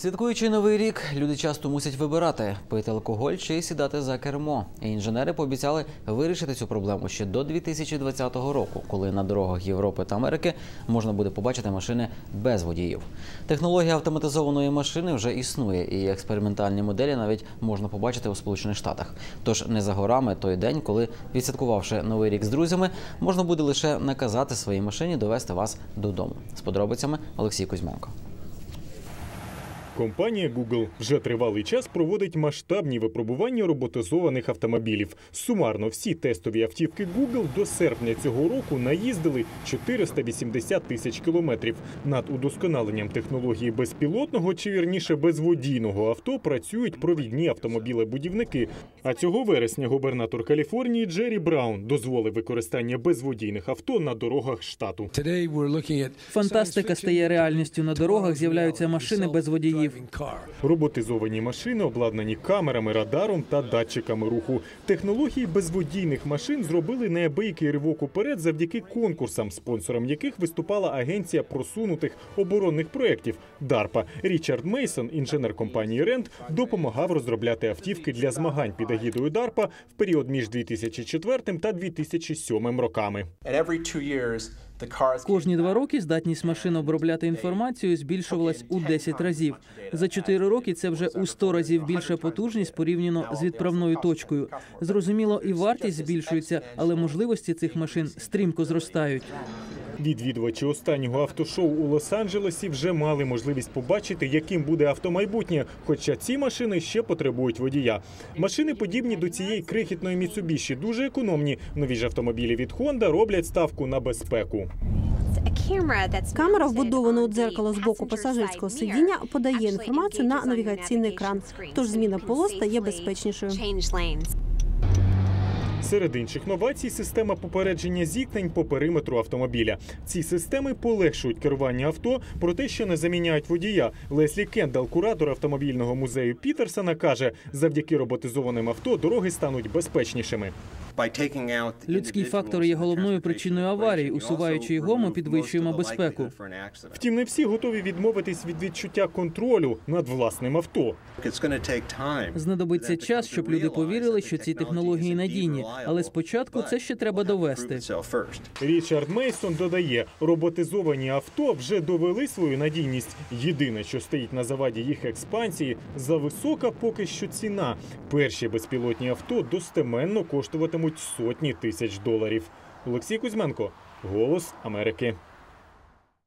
Святкуючи новий рік, люди часто мусять вибирати пити алкоголь чи сідати за кермо. Інженери пообіцяли вирішити цю проблему ще до 2020 року, коли на дорогах Європи та Америки можна буде побачити машини без водіїв. Технологія автоматизованої машини вже існує, і експериментальні моделі навіть можна побачити у Сполучених Штатах. Тож не за горами той день, коли відсвяткувавши новий рік з друзями, можна буде лише наказати своїй машині довести вас додому. З подробицями Олексій Кузьменко. Компанія Google вже тривалий час проводить масштабні випробування роботизованих автомобілів. Сумарно всі тестові автівки Google до серпня цього року наїздили 480 тисяч кілометрів. Над удосконаленням технології безпілотного чи вірніше безводійного авто працюють провідні автомобілебудівники. А цього вересня губернатор Каліфорнії Джері Браун дозволив використання безводійних авто на дорогах штату. Фантастика стає реальністю. На дорогах з'являються машини без водіїв. Роботизовані машини обладнані камерами, радаром та датчиками руху. Технології безводійних машин зробили неабиякий ривок уперед завдяки конкурсам, спонсором яких виступала агенція просунутих оборонних проєктів DARPA. Річард Мейсон, інженер компанії Рент, допомагав розробляти автівки для змагань під агідою DARPA в період між 2004 та 2007 роками. Кожні два роки здатність машин обробляти інформацію збільшувалась у 10 разів. За 4 роки це вже у 100 разів більша потужність порівняно з відправною точкою. Зрозуміло, і вартість збільшується, але можливості цих машин стрімко зростають. Відвідувачі останнього автошоу у Лос-Анджелесі вже мали можливість побачити, яким буде автомайбутнє. Хоча ці машини ще потребують водія. Машини подібні до цієї крихітної Mitsubishi, дуже економні. Нові ж автомобілі від Honda роблять ставку на безпеку. Камера, вбудована у дзеркало з боку пасажирського сидіння, подає інформацію на навігаційний екран. Тож зміна полос стає безпечнішою. Серед інших новацій система попередження зіткнень по периметру автомобіля. Ці системи полегшують керування авто, проте що не заміняють водія. Леслі Кендал, куратор автомобільного музею Пітерсона, каже, завдяки роботизованим авто дороги стануть безпечнішими. Людський фактор є головною причиною аварій. Усуваючи його, ми підвищуємо безпеку. Втім, не всі готові відмовитись від відчуття контролю над власним авто. Знадобиться час, щоб люди повірили, що ці технології надійні, але спочатку це ще треба довести. Річард Мейсон додає, роботизовані авто вже довели свою надійність. Єдине, що стоїть на заваді їх експансії, зависока поки що ціна. Перші безпілотні авто достеменно коштуватимуть сотні тисяч доларів. Олексій Кузьменко, Голос Америки.